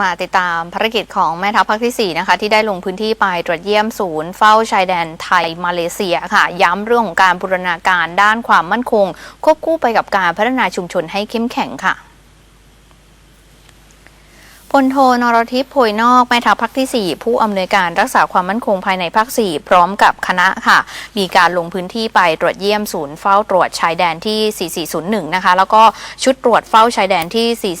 มาติดตามภารกิจของแม่ทัพภาคที่ 4 นะคะ ที่ได้ลงพื้นที่ไปตรวจเยี่ยมศูนย์เฝ้าชายแดนไทยมาเลเซียค่ะ ย้ำเรื่องของการบูรณาการด้านความมั่นคง ควบคู่ไปกับการพัฒนาชุมชนให้เข้มแข็งค่ะ พลโทนรทิพย์โพยนอกแม่ทัพภาคที่ 4 ผู้อำนวยการรักษาความมั่นคงภายในภาค 4 พร้อมกับคณะค่ะ มีการลงพื้นที่ไปตรวจเยี่ยมศูนย์เฝ้าตรวจชายแดนที่ 4401 นะคะ แล้วก็ชุดตรวจเฝ้าชายแดนที่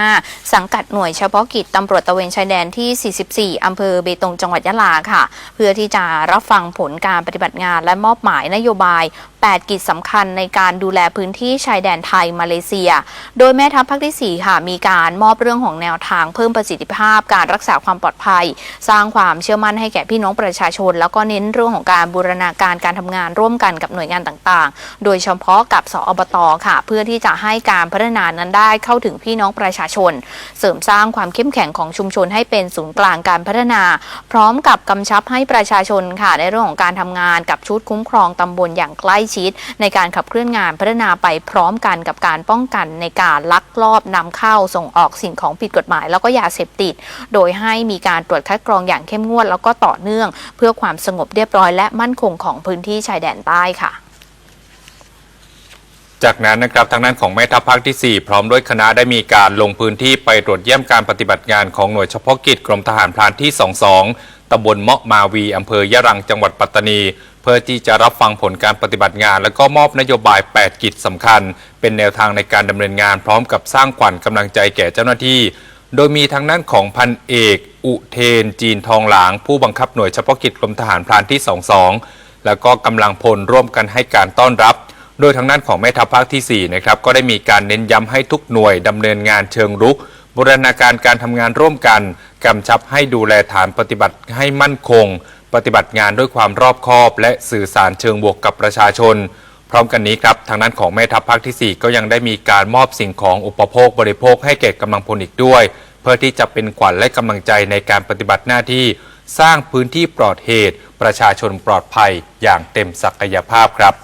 4405 สังกัดหน่วยเฉพาะกิจตำรวจตระเวนชายแดนที่ 44อำเภอเบตงจังหวัดยะลาค่ะ เพื่อที่จะรับฟังผลการปฏิบัติงานและมอบหมายนโยบาย 8 กิจสำคัญในการดูแลพื้นที่ชายแดนไทยมาเลเซีย โดยแม่ทัพภาคที่ 4 ค่ะ มีการมอบเรื่องของแนวทางเพิ่มประสิทธิภาพ การรักษาความปลอดภัย สร้างความเชื่อมั่นให้แก่พี่น้องประชาชน แล้วก็เน้นเรื่องของการบูรณาการการทำงานร่วมกันกับหน่วยงานต่างๆ โดยเฉพาะกับสอบตค่ะ เพื่อที่จะให้การพัฒนานั้นได้เข้าถึงพี่น้องประชาชน เสริมสร้างความเข้มแข็งของชุมชนให้เป็นศูนย์กลางการพัฒนา พร้อมกับกำชับให้ประชาชนค่ะในเรื่องของการทำงานกับชุดคุ้มครองตำบลอย่างใกล้ชิดในการขับเคลื่อนงานพัฒนาไปพร้อมกันกับการป้องกันในการลักลอบนำเข้าส่งออกสิ่งของผิดกฎหมาย แล้วก็ยาเสพติด โดยให้มีการตรวจคัดกรองอย่างเข้มงวด แล้วก็ต่อเนื่อง เพื่อความสงบเรียบร้อย และมั่นคงของพื้นที่ชายแดนใต้ค่ะจากนั้นนะครับทางด้านของแม่ทัพภาคที่ 4 พร้อมด้วยคณะได้มีการลงพื้นที่ไปตรวจเยี่ยมการปฏิบัติงานของหน่วยเฉพาะกิจกรมทหารพรานที่ 22 ตำบลเมาะมาวีอำเภอยะรังจังหวัดปัตตานี เพื่อที่จะรับฟังผลการปฏิบัติงาน และก็มอบนโยบาย 8 กิจสำคัญ เป็นแนวทางในการดำเนินงาน พร้อมกับสร้างขวัญกำลังใจแก่เจ้าหน้าที่ โดยมีทางด้านของพันเอก อุเทน จีนทองหลาง ผู้บังคับหน่วยเฉพาะกิจกรมทหารพรานที่ 22 แล้วก็กำลังพลร่วมกันให้การต้อนรับ โดยทางด้านของแม่ทัพภาคที่4นะครับก็ได้มีการเน้นย้ำให้ทุกหน่วยดำเนินงานเชิงรุก บูรณาการการทำงานร่วมกันกำชับให้ดูแลฐานปฏิบัติให้มั่นคง ปฏิบัติงานด้วยความรอบคอบ และสื่อสารเชิงบวกกับประชาชน พร้อมกันนี้ครับทางด้านของแม่ทัพภาคที่ 4 ก็ยังได้มีการมอบสิ่งของอุปโภคบริโภคให้แก่กำลังพลอีกด้วย เพื่อที่จะเป็นขวัญและกำลังใจในการปฏิบัติหน้าที่ สร้างพื้นที่ปลอดเหตุ ประชาชนปลอดภัยอย่างเต็มศักยภาพครับ